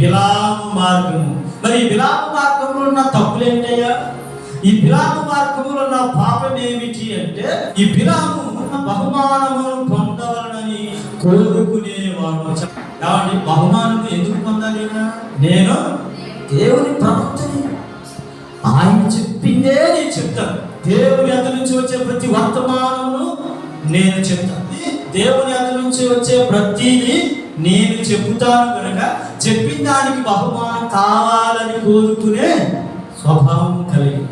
బిలాము మార్గము. మరి ఈ బిలాము మార్గంలో ఉన్న తప్పులు ఏంటయ్యా ఈ బిలాము మార్గంలో ఉన్న పాపం ఏమిటి అంటే ఈ బిలాము బహుమానమును పొందవలనని కోరుకునేవాడు. కాబట్టి బహుమానం ఎందుకు పొందాలి? నేను దేవుని ప్రవక్తని. ఆయన చెప్పిందే నేను చెప్తాను. దేవుని అతని నుంచి వచ్చే ప్రతి వర్తమానమును నేను చెప్తాను. దేవుని అతని నుంచి వచ్చే ప్రతిదీ నేను చెబుతాను కనుక చెప్పిన దానికి బహుమానం కావాలని కోరుకునే స్వభావం కలిగి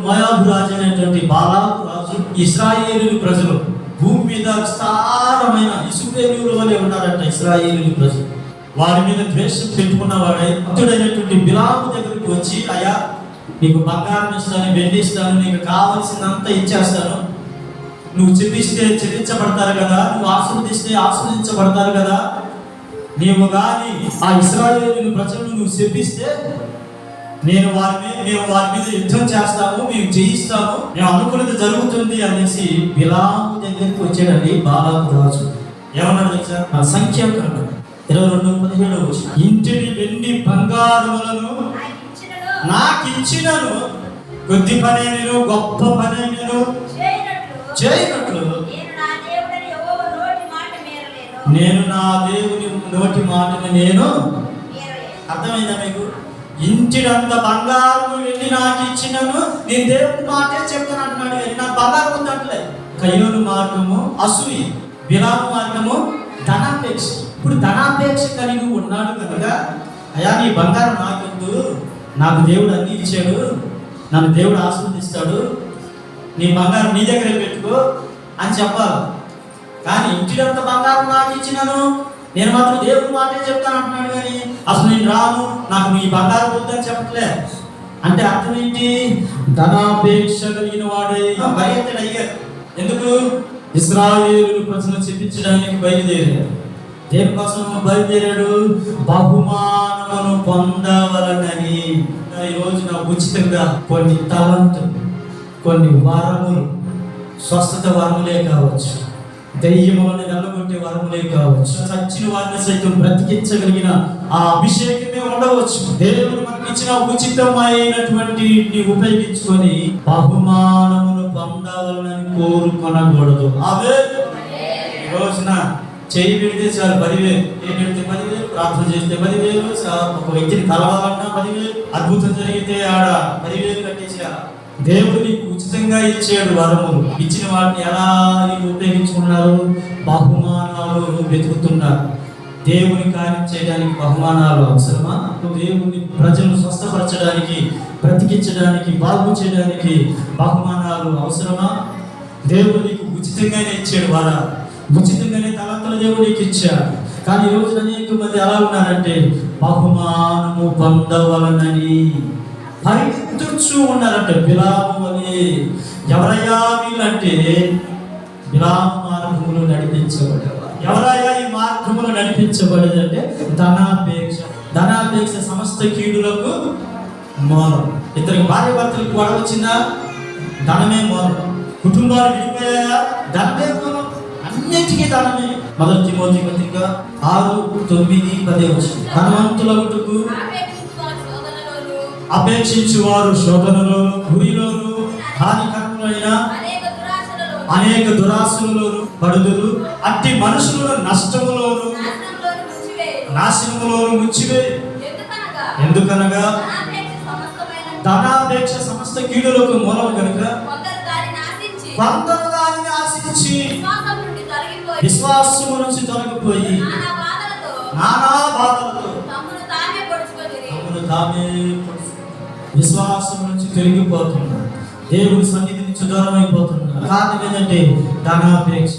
మయాబు రాజు అనేటువంటి బాలాబు రాజు ఇస్రాయేలు ప్రజలు భూమి మీద విస్తారమైన ఇసుకేలు వలె ఉన్నారంట ఇస్రాయేలు ప్రజలు. వారి మీద ద్వేషం పెట్టుకున్నవాడై భక్తుడైనటువంటి బిలాము దగ్గరికి వచ్చి అయ్యా నీకు బంగారం ఇస్తాను వెండి ఇస్తాను నీకు కావలసినంత ఇచ్చేస్తాను. నువ్వు చెల్లిస్తే చెల్లించబడతారు కదా నువ్వు ఆస్వాదిస్తే ఆస్వాదించబడతారు కదా నీవు కానీ ఆ ఇస్రాయేలు ప్రజలను నువ్వు చెప్పిస్తే నేను వారి మీద మేము వారి మీద యుద్ధం చేస్తాము మేము జయిస్తాము మేము అనుకున్నది జరుగుతుంది అనేసి బిలాము దగ్గరికి వచ్చాడండి బాలాకు రాజు. ఏమన్నాడు తెలుసా? సంఖ్యాకరణ. ఇరవై రెండు పదిహేడు ఇంటిని వెండి బంగారములను నాకు ఇచ్చినను. కొద్ది పనేను గొప్ప పనేను చేయనట్లు చేయనట్లు నేను నా దేవుడని యెహోవా నోటి మాట మీరలేను నేను నా దేవుని నోటి మాటని నేను అర్థమైందా మీకు? ఇంటినంత బంగారం వెళ్ళి నాకు ఇచ్చినను నేను దేవుని మాటే చెప్తాను అంటున్నాడు. కానీ నాకు బంగారం ఉందంటలే కయ్యోను మార్గము అసూయి విలామ మార్గము ధనాపేక్ష. ఇప్పుడు ధనాపేక్ష కలిగి ఉన్నాడు కనుక అయా నీ బంగారం నాకొద్దు నాకు దేవుడు అన్ని ఇచ్చాడు. నన్ను దేవుడు ఆస్వాదిస్తాడు నీ బంగారం నీ దగ్గరే పెట్టుకో అని చెప్పాలి. కానీ ఇంటినంత బంగారం నాకు ఇచ్చినాను. నేను మాత్రం దేవుడి మాటే చెప్తాను అంటున్నాడు కానీ అసలు నేను రాను. నాకు నీ బంగారం వద్దని చెప్పట్లే. అంటే అర్థం ఏంటి? ధనాపేక్ష కలిగిన వాడే. భయతడు అయ్యారు ఎందుకు? ఇస్రాయేలు ప్రజలు చెప్పించడానికి బయలుదేరాడు దేనికోసం బయలుదేరాడు? బహుమానమును పొందవలనని. ఈ రోజున ఉచితంగా కొన్ని తలంతులు కొన్ని వరములు స్వస్థత వరములే కావచ్చు. దయ్యములను నల్లగొట్టే వరములే కావచ్చు. చచ్చిన వారిని సైతం బ్రతికించగలిగిన ఆ అభిషేకమే ఉండవచ్చు. దేవుడు మనకి ఇచ్చిన ఉచితమైనటువంటి ఉపయోగించుకొని బహుమానమును పొందాలని కోరుకొనకూడదు. అదే ఈ రోజున చేయి పెడితే చాలు పదివేలు చేయి పెడితే పదివేలు ప్రార్థన చేస్తే పదివేలు ఒక వ్యక్తిని కలవాలన్నా పదివేలు అద్భుతం జరిగితే ఆడ పదివేలు కట్టేసా దేవుడు నీకు ఉచితంగా ఇచ్చాడు వరము. ఇచ్చిన వాటిని ఎలా నీకు ఉపయోగించుకున్నారు? బహుమానాలు వెతుకుతున్నారు. దేవుని కార్యం చేయడానికి బహుమానాలు అవసరమా? దేవుని ప్రజలు స్వస్థపరచడానికి బ్రతికించడానికి బాగు చేయడానికి బహుమానాలు అవసరమా? దేవుడు నీకు ఉచితంగానే ఇచ్చాడు వారా. ఉచితంగానే తలంతల దేవుడు నీకు ఇచ్చాడు. కానీ ఈ రోజు అనేక మంది ఎలా ఉన్నారంటే బహుమానము పొందవలనని. పరిగెత్తుచూ ఉన్నారంట బిలాము అని. ఎవరయ్యా వీళ్ళంటే బిలాము మార్గములు నడిపించబడేవారు. ఎవరయ్యా ఈ మార్గములు నడిపించబడేదంటే ధనాపేక్ష ధనాపేక్ష సమస్త కీడులకు మూలం ఇద్దరికి భార్య భర్తలకు గొడవ వచ్చిందా ధనమే మూలం కుటుంబాలు విడిపోయాయా? ధనమే మూలం అన్నిటికీ ధనమే. మొదటి తిమోతి పత్రిక ఆరు తొమ్మిది పదే వచ్చింది. ధనవంతులకు గుట్టుకు శోధనలోను అపేక్షించు వారు శోధనలోను గురిలోను హానికరములైన అనేక దురాశలలో. అనేక దురాశలలోను పడుదురు. అట్టి మనుషులను నష్టములోను. నాశనములోను ముచ్చివే ఎందుకనగా? ధనాపేక్ష సమస్త కీడులకు మూలం కనుక కొందరు దానిని ఆశించి విశ్వాసము నుంచి తొలగిపోయి నానా బాధలతో తమ్మును తామే విశ్వాసం నుంచి తొలగిపోతున్నారు. దేవుడి సన్నిధి నుంచి దూరం అయిపోతున్నారు కారణం ఏంటంటే ధనాపేక్ష.